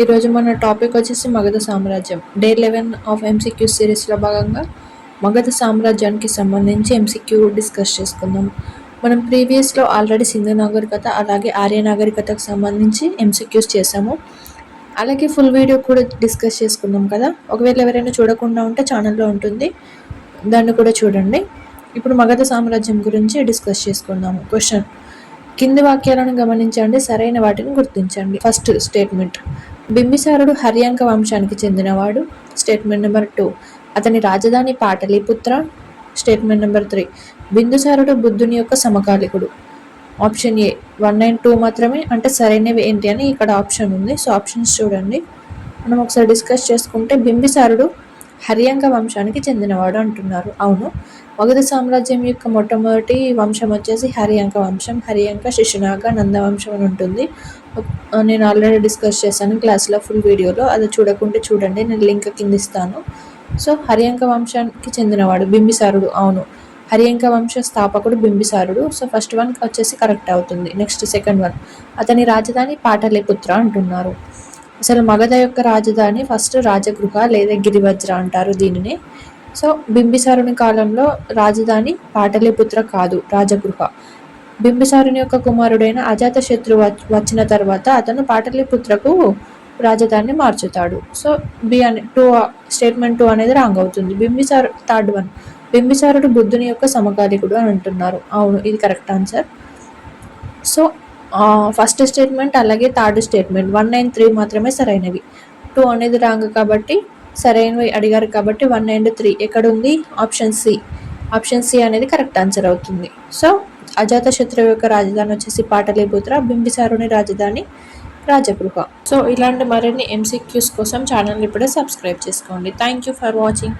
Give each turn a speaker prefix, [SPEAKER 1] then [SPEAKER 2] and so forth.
[SPEAKER 1] ఈరోజు మన టాపిక్ వచ్చేసి మగధ సామ్రాజ్యం. డే లెవెన్ ఆఫ్ ఎంసీక్యూ సిరీస్లో భాగంగా మగధ సామ్రాజ్యానికి సంబంధించి ఎంసీక్యూ డిస్కస్ చేసుకుందాం. మనం ప్రీవియస్లో ఆల్రెడీ సింధు నాగరికత అలాగే ఆర్య నాగరికతకు సంబంధించి ఎంసీక్యూస్ చేసాము అలాగే ఫుల్ వీడియో కూడా డిస్కస్ చేసుకున్నాం కదా. ఒకవేళ ఎవరైనా చూడకుండా ఉంటే ఛానల్లో ఉంటుంది. దాన్ని కూడా చూడండి. ఇప్పుడు మగధ సామ్రాజ్యం గురించి డిస్కస్ చేసుకుందాము. క్వశ్చన్. కింది వాక్యాలను గమనించండి. సరైన వాటిని గుర్తించండి. First statement. బింబిసారుడు హర్యాంక వంశానికి చెందినవాడు. Statement number two. అతని రాజధాని పాటలీపుత్ర. Statement number three. బిందుసారుడు బుద్ధుని యొక్క సమకాలికుడు. Option A one nine two మాత్రమే. అంటే సరైనవి ఏంటి అని ఇక్కడ ఆప్షన్ ఉంది. సో ఆప్షన్స్ చూడండి. మనం ఒకసారి డిస్కస్ చేసుకుంటే బింబిసారుడు హర్యాంక వంశానికి చెందినవాడు అంటున్నారు. అవును మగధ సామ్రాజ్యం యొక్క మొట్టమొదటి వంశం వచ్చేసి హరియాంక వంశం. హరియాంక శిశునాగ నందవంశం అని ఉంటుంది. నేను ఆల్రెడీ డిస్కస్ చేశాను క్లాస్లో ఫుల్ వీడియోలో. అది చూడకుంటే చూడండి నేను లింక్ కింద ఇస్తాను. సో హరియాంక వంశానికి చెందినవాడు బింబిసారుడు. అవును హరియంక వంశ స్థాపకుడు బింబిసారుడు. సో ఫస్ట్ వన్ వచ్చేసి కరెక్ట్ అవుతుంది. నెక్స్ట్ సెకండ్ వన్ అతని రాజధాని పాటలిపుత్ర అంటున్నారు. అసలు మగధ యొక్క రాజధాని ఫస్ట్ రాజగృహ లేదా గిరివజ్ర అంటారు దీనిని. సో బింబిసారుని కాలంలో రాజధాని పాటలిపుత్ర కాదు రాజగృహ. బింబిసారుని యొక్క కుమారుడైన అజాతశత్రు వచ్చిన తర్వాత అతను పాటలిపుత్రకు రాజధానిని మార్చుతాడు. సో బి అని టూ స్టేట్మెంట్ టూ అనేది రాంగ్ అవుతుంది. Bimbisara third one. బింబిసారుడు బుద్ధుని యొక్క సమకాలికుడు అని అంటున్నారు. అవును ఇది correct answer. So first statement అలాగే third statement one nine three మాత్రమే సరైనవి. టూ అనేది రాంగ్ కాబట్టి సరైనవి అడిగారు కాబట్టి వన్ అండ్ త్రీ ఎక్కడ ఉంది ఆప్షన్ సి ఆప్షన్ సి అనేది కరెక్ట్ ఆన్సర్ అవుతుంది. సో అజాతశత్రు యొక్క రాజధాని వచ్చేసి పాటలీపుత్ర బింబిసారుని రాజధాని రాజగృహ. సో ఇలాంటి మరిన్ని ఎంసీక్యూస్ కోసం ఛానల్ ఇప్పుడే సబ్స్క్రైబ్ చేసుకోండి. Thank you for watching